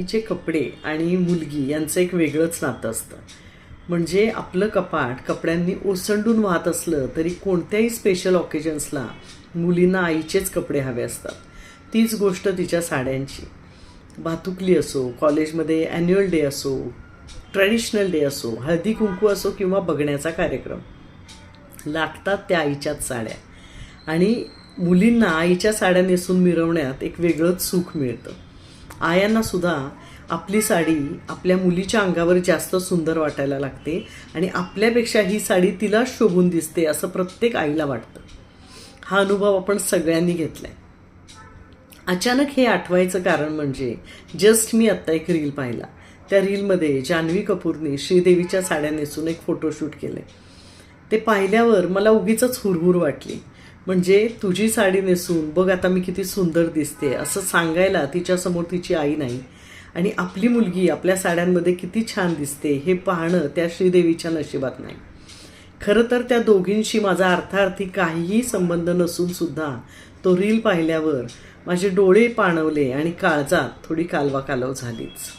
आईचे कपडे आणि मुलगी यांचं एक वेगळंच नातं असतं. म्हणजे आपलं कपाट कपड्यांनी ओसंडून वाहत असलं तरी कोणत्याही स्पेशल ऑकेजन्सला मुलींना आईचेच कपडे हवे असतात. तीच गोष्ट तिच्या साड्यांची. भातुकली असो कॉलेजमध्ये ॲन्युअल डे असो ट्रॅडिशनल डे असो हळदी कुंकू असो किंवा बघण्याचा कार्यक्रम. लागतात त्या आईच्याच साड्या. आणि मुलींना आईच्या साड्या नेसून मिरवण्यात एक वेगळंच सुख मिळतं. आयांना सुद्धा आपली साडी आपल्या मुलीच्या अंगावर जास्त सुंदर वाटायला लागते आणि आपल्यापेक्षा ही साडी तिला शोभून दिसते असं प्रत्येक आईला वाटतं. हा अनुभव आपण सगळ्यांनी घेतला आहे अचानक हे आठवायचं कारण म्हणजे जस्ट मी आत्ता एक रील पाहिला. त्या रीलमध्ये जान्हवी कपूरने श्रीदेवीच्या साड्या नेसून एक फोटोशूट केले ते पाहिल्यावर मला उगीच हुरहुर वाटली. म्हणजे तुझी साडी नेसून बघ आता मी किती सुंदर दिसते असं सांगायला तिच्यासमोर तिची आई नाही. आणि आपली मुलगी आपल्या साड्यांमध्ये किती छान दिसते हे पाहणं त्या श्रीदेवीच्या नशिबात नाही. खरं तर त्या दोघींशी माझा अर्थार्थी काहीही संबंध नसून सुद्धा तो रील पाहिल्यावर माझे डोळे पाणवले आणि काळजात थोडी कालवा कालव झालीच.